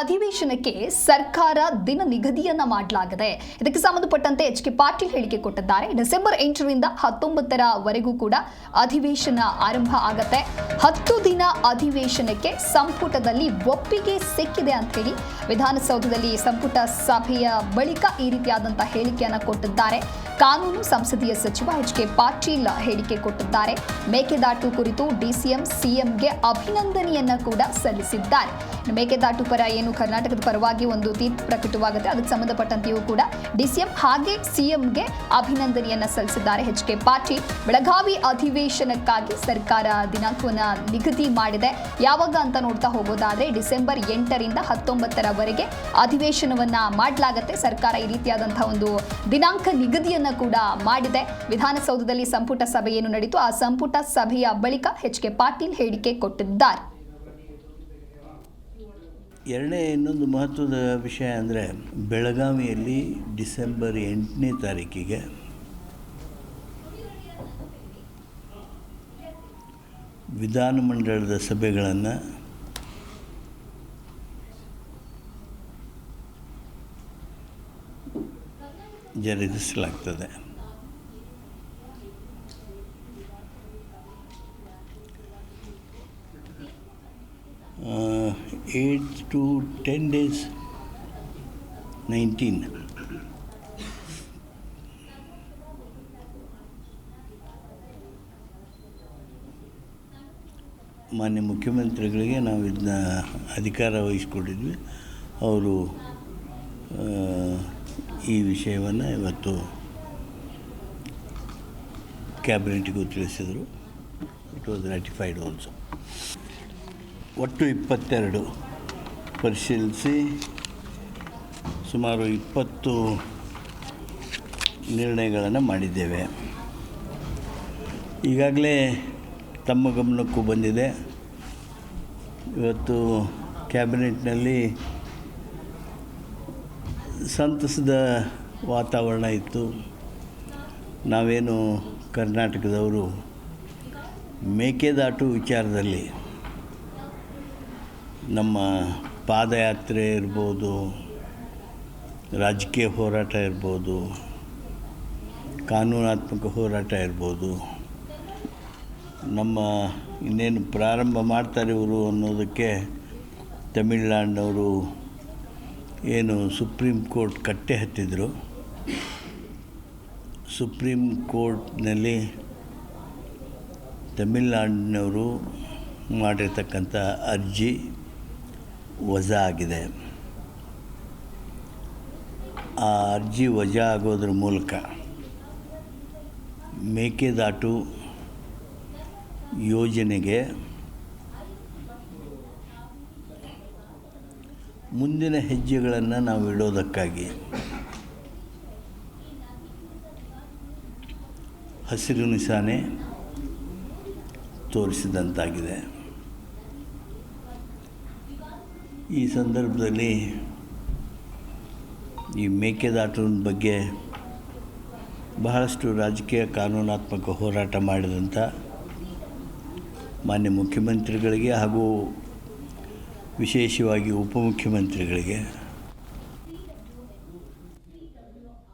ಅಧಿವೇಶನಕ್ಕೆ ಸರ್ಕಾರ ದಿನ ನಿಗದಿಯನ್ನ ಮಾಡಲಾಗಿದೆ. ಇದಕ್ಕೆ ಸಂಬಂಧಪಟ್ಟಂತೆ ಎಚ್ ಕೆ ಪಾಟೀಲ್ ಹೇಳಿಕೆ ಕೊಟ್ಟಿದ್ದಾರೆ. ಡಿಸೆಂಬರ್ ಎಂಟರಿಂದ ಹತ್ತೊಂಬತ್ತರವರೆಗೂ ಕೂಡ ಅಧಿವೇಶನ ಆರಂಭ ಆಗತ್ತೆ. ಹತ್ತು ದಿನ ಅಧಿವೇಶನಕ್ಕೆ ಸಂಪುಟದಲ್ಲಿ ಒಪ್ಪಿಗೆ ಸಿಕ್ಕಿದೆ ಅಂತ ಹೇಳಿ ವಿಧಾನಸೌಧದಲ್ಲಿ ಸಂಪುಟ ಸಭೆಯ ಬಳಿಕ ಈ ರೀತಿಯಾದಂತಹ ಹೇಳಿಕೆಯನ್ನು ಕೊಟ್ಟಿದ್ದಾರೆ. ಕಾನೂನು ಸಂಸದೀಯ ಸಚಿವ ಎಚ್ ಕೆ ಪಾಟೀಲ್ ಹೇಳಿಕೆ ಕೊಟ್ಟಿದ್ದಾರೆ. ಮೇಕೆದಾಟು ಕುರಿತು ಡಿಸಿಎಂ, ಸಿಎಂಗೆ ಅಭಿನಂದನೆಯನ್ನ ಕೂಡ ಸಲ್ಲಿಸಿದ್ದಾರೆ. ಮೇಕೆದಾಟು ಪರ ಏನು ಕರ್ನಾಟಕದ ಪರವಾಗಿ ಒಂದು ತೀರ್ಪು ಪ್ರಕಟವಾಗುತ್ತೆ ಅದಕ್ಕೆ ಸಂಬಂಧಪಟ್ಟಂತೆಯೂ ಕೂಡ ಡಿಸಿಎಂ ಹಾಗೆ ಸಿಎಂಗೆ ಅಭಿನಂದನೆಯನ್ನ ಸಲ್ಲಿಸಿದ್ದಾರೆ ಎಚ್ ಕೆ ಪಾಟೀಲ್. ಬೆಳಗಾವಿ ಅಧಿವೇಶನಕ್ಕಾಗಿ ಸರ್ಕಾರ ದಿನಾಂಕವನ್ನ ನಿಗದಿ ಮಾಡಿದೆ. ಯಾವಾಗ ಅಂತ ನೋಡ್ತಾ ಹೋಗೋದಾದ್ರೆ ಡಿಸೆಂಬರ್ ಎಂಟರಿಂದ ಹತ್ತೊಂಬತ್ತರವರೆಗೆ ಅಧಿವೇಶನವನ್ನ ಮಾಡಲಾಗತ್ತೆ. ಸರ್ಕಾರ ಈ ರೀತಿಯಾದಂತಹ ಒಂದು ದಿನಾಂಕ ನಿಗದಿಯನ್ನ ಕೂಡ ಮಾಡಿದೆ. ವಿಧಾನಸೌಧದಲ್ಲಿ ಸಂಪುಟ ಸಭೆಯನ್ನು ನಡೆಯಿತು ಆ ಸಂಪುಟ ಸಭೆಯ ಬಳಿಕ ಎಚ್ ಕೆ ಪಾಟೀಲ್ ಹೇಳಿಕೆ ಕೊಟ್ಟಿದ್ದಾರೆ. ಎರಡನೇ ಇನ್ನೊಂದು ಮಹತ್ವದ ವಿಷಯ ಅಂದರೆ ಬೆಳಗಾವಿಯಲ್ಲಿ ಡಿಸೆಂಬರ್ ಎಂಟನೇ ತಾರೀಕಿಗೆ ವಿಧಾನಮಂಡಲದ ಸಭೆಗಳನ್ನು ಜರುಗಿಸಲಾಗ್ತದೆ eight to ten days nineteen ಮಾನ್ಯ ಮುಖ್ಯಮಂತ್ರಿಗಳಿಗೆ ನಾವು ಇದನ್ನ ಅಧಿಕಾರ ವಹಿಸಿಕೊಂಡಿದ್ವಿ. ಅವರು ಈ ವಿಷಯವನ್ನು ಇವತ್ತು ಕ್ಯಾಬಿನೆಟ್ಗೂ ತಿಳಿಸಿದರು. ಇಟ್ ವಾಸ್ ರ್ಯಾಟಿಫೈಡ್ ಆಲ್ಸೋ ಒಟ್ಟು ಇಪ್ಪತ್ತೆರಡು ಪರಿಶೀಲಿಸಿ ಸುಮಾರು ಇಪ್ಪತ್ತು ನಿರ್ಣಯಗಳನ್ನು ಮಾಡಿದ್ದೇವೆ. ಈಗಾಗಲೇ ತಮ್ಮ ಗಮನಕ್ಕೂ ಬಂದಿದೆ. ಇವತ್ತು ಕ್ಯಾಬಿನೆಟ್ನಲ್ಲಿ ಸಂತಸದ ವಾತಾವರಣ ಇತ್ತು. ನಾವೇನು ಕರ್ನಾಟಕದವರು ಮೇಕೆದಾಟು ವಿಚಾರದಲ್ಲಿ ನಮ್ಮ ಪಾದಯಾತ್ರೆ ಇರ್ಬೋದು, ರಾಜಕೀಯ ಹೋರಾಟ ಇರ್ಬೋದು, ಕಾನೂನಾತ್ಮಕ ಹೋರಾಟ ಇರ್ಬೋದು, ನಮ್ಮ ಇನ್ನೇನು ಪ್ರಾರಂಭ ಮಾಡ್ತಾರೆ ಇವರು ಅನ್ನೋದಕ್ಕೆ ತಮಿಳ್ನಾಡಿನವರು ಏನು ಸುಪ್ರೀಂ ಕೋರ್ಟ್ ಕಟ್ಟೆ ಹತ್ತಿದ್ರು. ಸುಪ್ರೀಂ ಕೋರ್ಟ್ನಲ್ಲಿ ತಮಿಳ್ನಾಡಿನವರು ಮಾಡಿರ್ತಕ್ಕಂಥ ಅರ್ಜಿ ವಜಾ ಆಗಿದೆ. ಆ ಅರ್ಜಿ ವಜಾ ಆಗೋದ್ರ ಮೂಲಕ ಮೇಕೆದಾಟು ಯೋಜನೆಗೆ ಮುಂದಿನ ಹೆಜ್ಜೆಗಳನ್ನು ನಾವು ಇಡೋದಕ್ಕಾಗಿ. ಹಸಿರು ನಿಶಾನೆ ತೋರಿಸಿದಂತಾಗಿದೆ. ಈ ಸಂದರ್ಭದಲ್ಲಿ ಈ ಮೇಕೆದಾಟದ ಬಗ್ಗೆ ಬಹಳಷ್ಟು ರಾಜಕೀಯ ಕಾನೂನಾತ್ಮಕ ಹೋರಾಟ ಮಾಡಿದಂಥ ಮಾನ್ಯ ಮುಖ್ಯಮಂತ್ರಿಗಳಿಗೆ ಹಾಗೂ ವಿಶೇಷವಾಗಿ ಉಪಮುಖ್ಯಮಂತ್ರಿಗಳಿಗೆ